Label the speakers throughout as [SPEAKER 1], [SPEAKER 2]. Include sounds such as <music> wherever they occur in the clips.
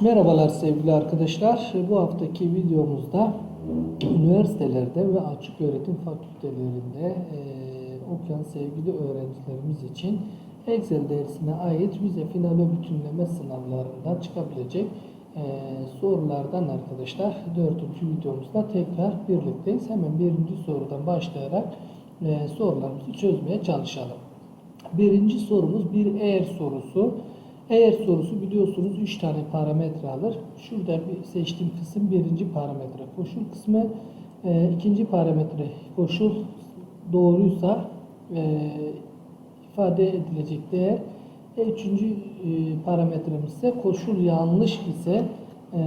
[SPEAKER 1] Merhabalar sevgili arkadaşlar. Bu haftaki videomuzda üniversitelerde ve açık öğretim fakültelerinde eee, okuyan sevgili öğrencilerimiz için Excel dersine ait vize final ve bütünleme sınavlarından çıkabilecek eee, sorulardan arkadaşlar dördüncü videomuzda tekrar birlikteyiz. Hemen birinci sorudan başlayarak eee, sorularımızı çözmeye çalışalım. Birinci sorumuz bir eğer sorusu. Eğer sorusu biliyorsunuz 3 tane parametre alır. Şurada bir seçtiğim kısım birinci parametre koşul kısmı. Ee, ikinci parametre koşul doğruysa e, ifade edilecek değer. E, üçüncü e, parametremiz ise koşul yanlış ise e, e,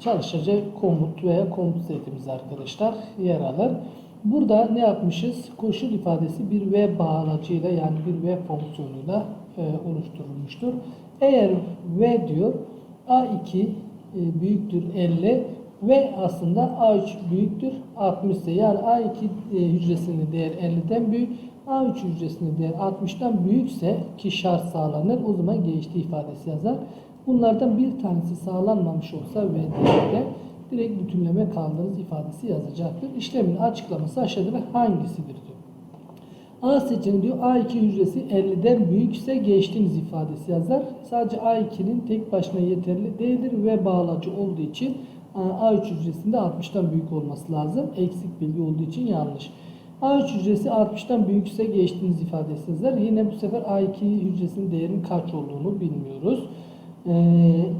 [SPEAKER 1] çalışacak komut veya komut setimiz arkadaşlar yer alır. Burada ne yapmışız? Koşul ifadesi bir v bağlacıyla yani bir v fonksiyonuyla e, oluşturulmuştur. Eğer v diyor a2 e, büyüktür 50 ve aslında a3 büyüktür 60 ise yani a2 e, hücresinin değer 50'den büyük a3 hücresinin değer 60'tan büyükse ki şart sağlanır o zaman geçti ifadesi yazar. Bunlardan bir tanesi sağlanmamış olsa ve değerde direkt bütünleme kaldığınız ifadesi yazacaktır. İşlemin açıklaması aşağıda hangisidir diyor. A seçeneği diyor A2 hücresi 50'den büyükse geçtiğiniz ifadesi yazar. Sadece A2'nin tek başına yeterli değildir ve bağlacı olduğu için A3 hücresinde 60'tan büyük olması lazım. Eksik bilgi olduğu için yanlış. A3 hücresi 60'tan büyükse geçtiğiniz ifadesi yazar. Yine bu sefer A2 hücresinin değerinin kaç olduğunu bilmiyoruz. Ee,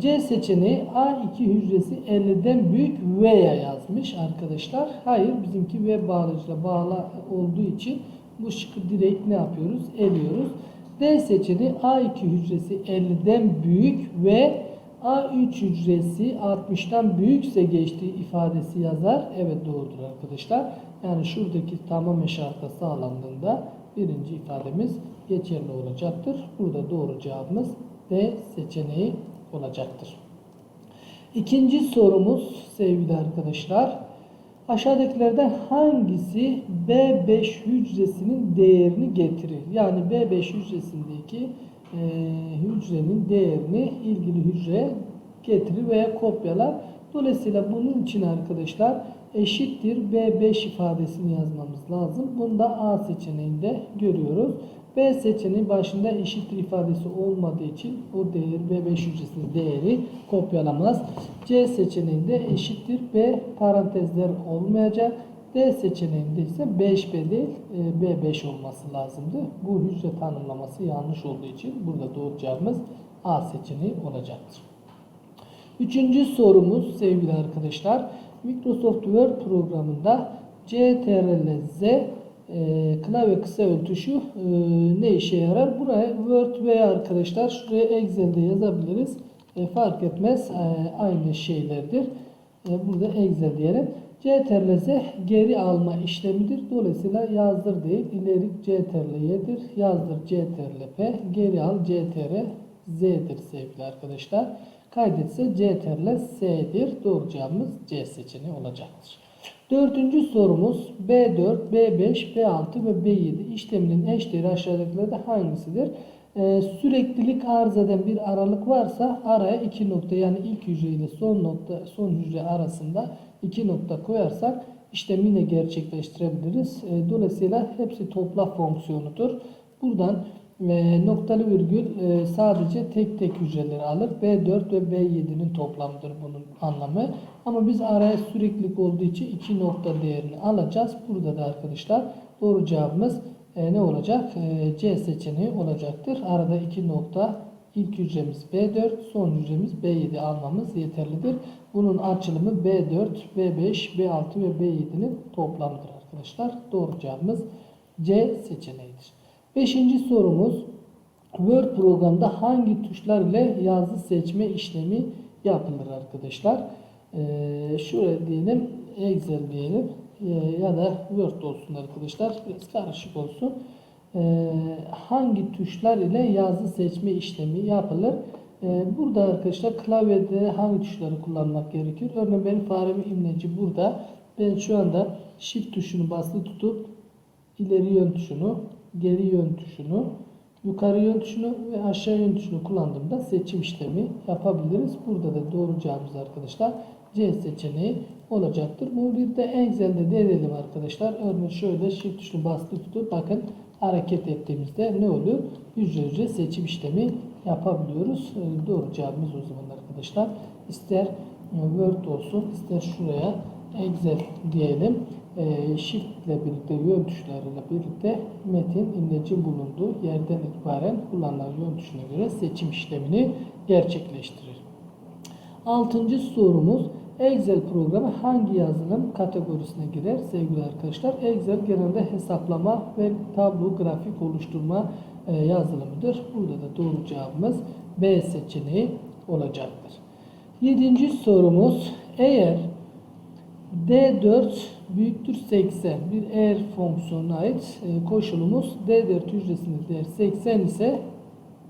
[SPEAKER 1] C seçeneği A2 hücresi 50'den büyük veya yazmış arkadaşlar. Hayır bizimki V bağlacıyla bağla olduğu için bu şıkkı direkt ne yapıyoruz? Eliyoruz. D seçeneği A2 hücresi 50'den büyük ve A3 hücresi 60'tan büyükse geçtiği ifadesi yazar. Evet doğrudur arkadaşlar. Yani şuradaki tamamen şartta sağlandığında birinci ifademiz geçerli olacaktır. Burada doğru cevabımız D seçeneği olacaktır. İkinci sorumuz sevgili arkadaşlar. Aşağıdakilerden hangisi B5 hücresinin değerini getirir? Yani B5 hücresindeki e, hücrenin değerini ilgili hücreye getirir veya kopyalar. Dolayısıyla bunun için arkadaşlar eşittir B5 ifadesini yazmamız lazım. Bunu da A seçeneğinde görüyoruz. B seçeneği başında eşittir ifadesi olmadığı için o değer B5 hücresinin değeri kopyalamaz. C seçeneğinde eşittir B parantezler olmayacak. D seçeneğinde ise 5B değil e, B5 olması lazımdı. Bu hücre tanımlaması yanlış olduğu için burada doğru cevabımız A seçeneği olacaktır. Üçüncü sorumuz sevgili arkadaşlar. Microsoft Word programında CTRL Z e, klavye kısa tuşu e, ne işe yarar? Buraya Word veya arkadaşlar şuraya Excel'de yazabiliriz. E, fark etmez. E, aynı şeylerdir. E, burada Excel diyelim. CTRL Z geri alma işlemidir. Dolayısıyla yazdır değil. ileri CTRL Y'dir. Yazdır CTRL P. Geri al CTRL Z'dir sevgili arkadaşlar. Kaydetse CTRL S'dir. Doğru cevabımız C seçeneği olacaktır. Dördüncü sorumuz B4, B5, B6 ve B7 işleminin eşdeğeri aşağıdakilerden hangisidir? Ee, süreklilik arz eden bir aralık varsa araya iki nokta yani ilk hücre ile son nokta son hücre arasında iki nokta koyarsak işlemi yine gerçekleştirebiliriz. Ee, dolayısıyla hepsi topla fonksiyonudur. Buradan e, noktalı virgül e, sadece tek tek hücreleri alır. B4 ve B7'nin toplamıdır bunun anlamı. Ama biz araya süreklilik olduğu için iki nokta değerini alacağız. Burada da arkadaşlar doğru cevabımız e, ne olacak? E, C seçeneği olacaktır. Arada iki nokta ilk hücremiz B4, son hücremiz B7 almamız yeterlidir. Bunun açılımı B4, B5, B6 ve B7'nin toplamıdır arkadaşlar. Doğru cevabımız C seçeneğidir. Beşinci sorumuz Word programda hangi tuşlar ile yazı seçme işlemi yapılır arkadaşlar? Ee, şuraya diyelim Excel diyelim ya da Word olsun arkadaşlar biraz karışık olsun. Ee, hangi tuşlar ile yazı seçme işlemi yapılır? Ee, burada arkadaşlar klavyede hangi tuşları kullanmak gerekir? Örneğin benim faremi imleci burada. Ben şu anda Shift tuşunu basılı tutup ileri yön tuşunu, geri yön tuşunu, yukarı yön tuşunu ve aşağı yön tuşunu kullandığımda seçim işlemi yapabiliriz. Burada da doğru cevabımız arkadaşlar C seçeneği olacaktır. Bunu bir de Excel'de deneyelim arkadaşlar. Örneğin şöyle shift tuşunu bastık tutup bakın hareket ettiğimizde ne oluyor? Hücre hücre seçim işlemi yapabiliyoruz. Ee, Doğru cevabımız o zaman arkadaşlar. İster e, Word olsun ister şuraya Excel diyelim. Ee, Shift ile birlikte yön tuşlarıyla birlikte metin imlecin bulunduğu yerden itibaren kullanılan yön tuşuna göre seçim işlemini gerçekleştirir. Altıncı sorumuz Excel programı hangi yazılım kategorisine girer sevgili arkadaşlar? Excel genelde hesaplama ve tablo grafik oluşturma e, yazılımıdır. Burada da doğru cevabımız B seçeneği olacaktır. Yedinci sorumuz eğer D4 büyüktür 80 bir eğer fonksiyonuna ait e, koşulumuz D4 hücresinde değer 80 ise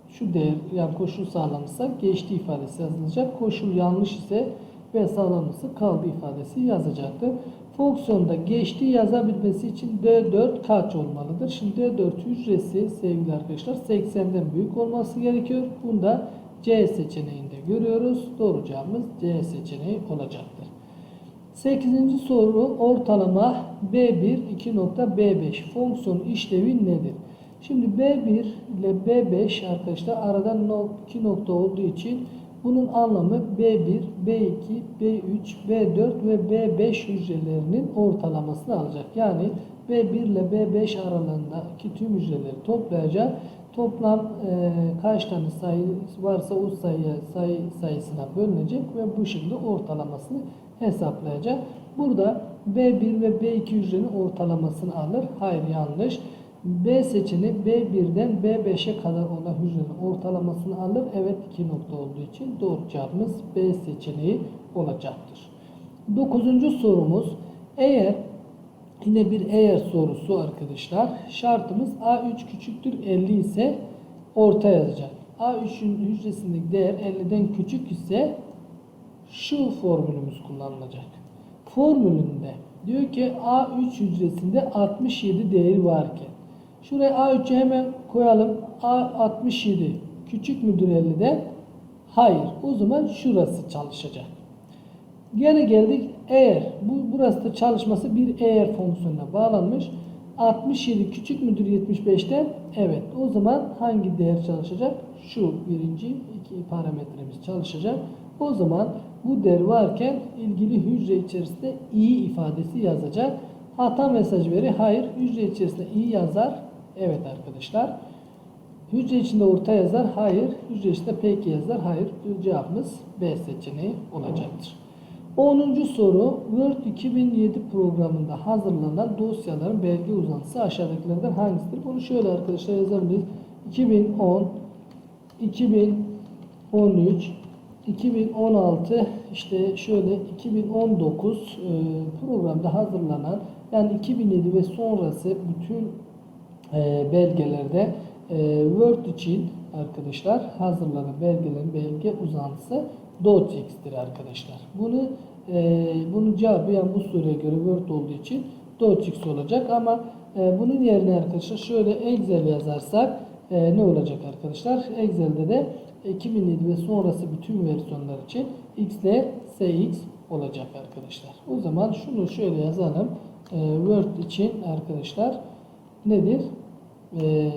[SPEAKER 1] şu değer yani koşul sağlanırsa geçti ifadesi yazılacak. Koşul yanlış ise ve sağlanırsa kaldı ifadesi yazacaktır. Fonksiyonda geçti yazabilmesi için D4 kaç olmalıdır? Şimdi D4 hücresi sevgili arkadaşlar 80'den büyük olması gerekiyor. Bunda C seçeneğinde görüyoruz. Doğru cevabımız C seçeneği olacaktır. 8. soru ortalama B1 2.B5 fonksiyon işlevi nedir? Şimdi B1 ile B5 arkadaşlar aradan no- iki nokta olduğu için bunun anlamı B1, B2, B3, B4 ve B5 hücrelerinin ortalamasını alacak. Yani B1 ile B5 aralığındaki tüm hücreleri toplayacak. Toplam e, kaç tane sayı varsa o sayı, sayı sayısına bölünecek ve bu şekilde ortalamasını hesaplayacak. Burada B1 ve B2 hücrenin ortalamasını alır. Hayır yanlış. B seçeneği B1'den B5'e kadar olan hücrenin ortalamasını alır. Evet iki nokta olduğu için doğru cevabımız B seçeneği olacaktır. Dokuzuncu sorumuz eğer yine bir eğer sorusu arkadaşlar şartımız A3 küçüktür 50 ise orta yazacak. A3'ün hücresindeki değer 50'den küçük ise şu formülümüz kullanılacak. Formülünde diyor ki A3 hücresinde 67 değeri varken şuraya A3'ü hemen koyalım. A67 küçük müdür 50'den? Hayır. O zaman şurası çalışacak. Gene geldik eğer bu burası da çalışması bir eğer fonksiyonuna bağlanmış. 67 küçük müdür 75'ten? Evet. O zaman hangi değer çalışacak? Şu birinci iki parametremiz çalışacak. O zaman bu değer varken ilgili hücre içerisinde i ifadesi yazacak. Hata mesajı verir. Hayır. Hücre içerisinde i yazar. Evet arkadaşlar. Hücre içinde orta yazar. Hayır. Hücre içinde peki yazar. Hayır. Cevabımız B seçeneği olacaktır. 10. soru Word 2007 programında hazırlanan dosyaların belge uzantısı aşağıdakilerden hangisidir? Bunu şöyle arkadaşlar yazabiliriz. 2010 2013 2016 işte şöyle 2019 e, programda hazırlanan yani 2007 ve sonrası bütün belgelerde e, Word için arkadaşlar hazırlanan belgelerin belge uzantısı docx'tir arkadaşlar. Bunu e, bunun cevabı yani bu soruya göre Word olduğu için docx olacak ama e, bunun yerine arkadaşlar şöyle Excel yazarsak e, ne olacak arkadaşlar? Excel'de de 2007 ve sonrası bütün versiyonlar için x ile sx olacak arkadaşlar. O zaman şunu şöyle yazalım. E, Word için arkadaşlar nedir? E,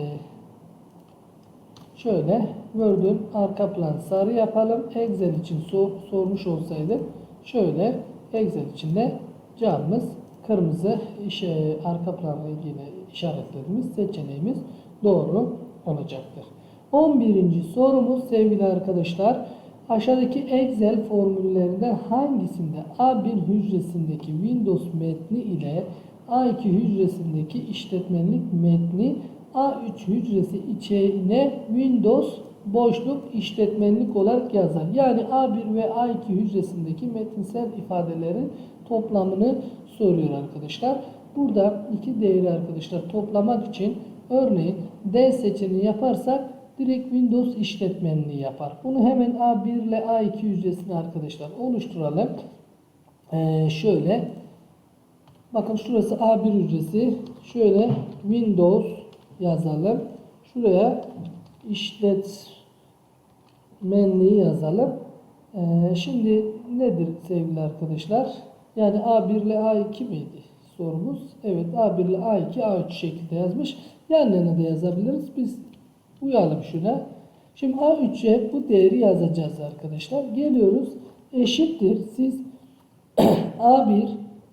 [SPEAKER 1] şöyle Word'ün arka plan sarı yapalım. Excel için sor, sormuş olsaydı şöyle Excel için de cevabımız kırmızı işe, arka planla ilgili işaretlediğimiz seçeneğimiz doğru olacaktır. 11. sorumuz sevgili arkadaşlar. Aşağıdaki Excel formüllerinden hangisinde A1 hücresindeki Windows metni ile A2 hücresindeki işletmenlik metni A3 hücresi içine Windows boşluk işletmenlik olarak yazar. Yani A1 ve A2 hücresindeki metinsel ifadelerin toplamını soruyor arkadaşlar. Burada iki değeri arkadaşlar toplamak için örneğin D seçeneği yaparsak direkt Windows işletmenliği yapar. Bunu hemen A1 ile A2 hücresini arkadaşlar oluşturalım. Ee, şöyle bakın şurası A1 hücresi. Şöyle Windows yazalım. Şuraya işletmenliği yazalım. Ee, şimdi nedir sevgili arkadaşlar? Yani A1 ile A2 miydi sorumuz? Evet A1 ile A2 A3 şeklinde yazmış. Yan yana da yazabiliriz. Biz uyalım şuna. Şimdi A3'e bu değeri yazacağız arkadaşlar. Geliyoruz. Eşittir. Siz <clears throat> A1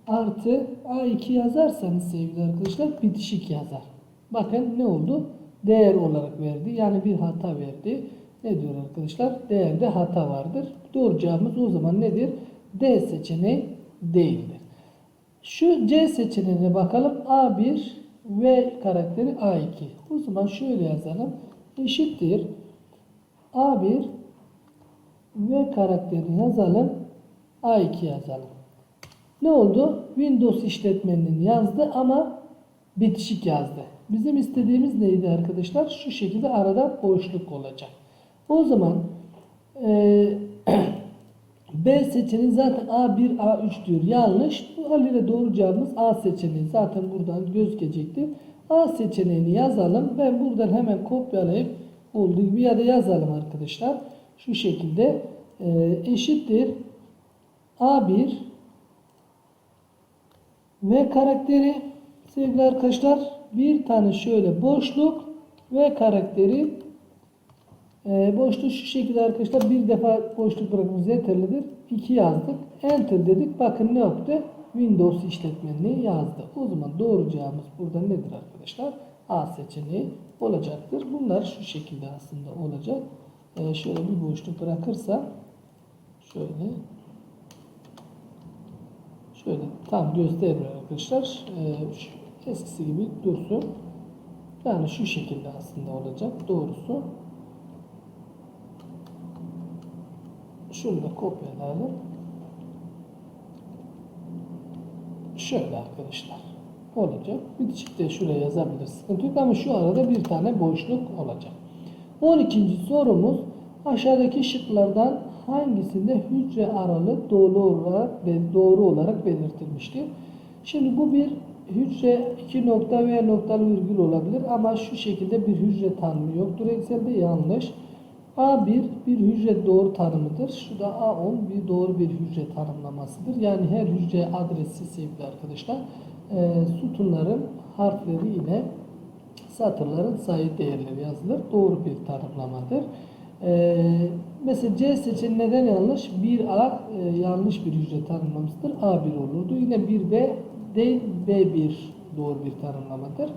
[SPEAKER 1] artı A2 yazarsanız sevgili arkadaşlar bitişik yazar. Bakın ne oldu? Değer olarak verdi. Yani bir hata verdi. Ne diyor arkadaşlar? Değerde hata vardır. Doğru cevabımız o zaman nedir? D seçeneği değildir. Şu C seçeneğine bakalım. A1 ve karakteri A2. O zaman şöyle yazalım. Eşittir. A1 ve karakteri yazalım. A2 yazalım. Ne oldu? Windows işletmeninin yazdı ama bitişik yazdı. Bizim istediğimiz neydi arkadaşlar? Şu şekilde arada boşluk olacak. O zaman eee <clears throat> B seçeneği zaten A1, A3 diyor. Yanlış. Bu haliyle doğru cevabımız A seçeneği. Zaten buradan gözükecektir. A seçeneğini yazalım. Ben buradan hemen kopyalayıp olduğu gibi ya da yazalım arkadaşlar. Şu şekilde eee, eşittir. A1 ve karakteri sevgili arkadaşlar bir tane şöyle boşluk ve karakteri ee, boşluğu şu şekilde arkadaşlar bir defa boşluk bırakmamız yeterlidir. 2 yazdık. Enter dedik. Bakın ne yaptı? Windows işletmenliği yazdı. O zaman doğru cevabımız burada nedir arkadaşlar? A seçeneği olacaktır. Bunlar şu şekilde aslında olacak. Ee, şöyle bir boşluk bırakırsa şöyle şöyle tam göstermiyor arkadaşlar. Ee, eskisi gibi dursun. Yani şu şekilde aslında olacak. Doğrusu Şunu da kopyalayalım. Şöyle arkadaşlar. Olacak. Bitişik de şuraya yazabiliriz. Sıkıntı yok ama şu arada bir tane boşluk olacak. 12. sorumuz aşağıdaki şıklardan hangisinde hücre aralığı doğru olarak ve doğru olarak belirtilmiştir? Şimdi bu bir hücre iki nokta veya noktalı virgül olabilir ama şu şekilde bir hücre tanımı yoktur. Excel'de yanlış. A1 bir hücre doğru tanımıdır. Şu da A10 bir doğru bir hücre tanımlamasıdır. Yani her hücre adresi sevgili arkadaşlar e, sütunların harfleri ile satırların sayı değerleri yazılır. Doğru bir tanımlamadır. E, mesela C seçeneği neden yanlış? 1A e, yanlış bir hücre tanımlamasıdır. A1 olurdu. Yine 1B değil B1 doğru bir tanımlamadır.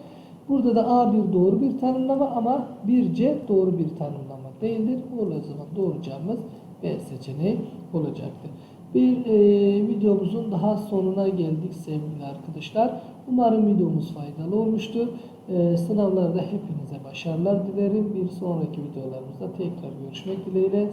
[SPEAKER 1] Burada da A1 doğru bir tanımlama ama 1C doğru bir tanımlama değildir. O zaman doğru cevabımız B seçeneği olacaktır. Bir e, videomuzun daha sonuna geldik sevgili arkadaşlar. Umarım videomuz faydalı olmuştur. E, sınavlarda hepinize başarılar dilerim. Bir sonraki videolarımızda tekrar görüşmek dileğiyle.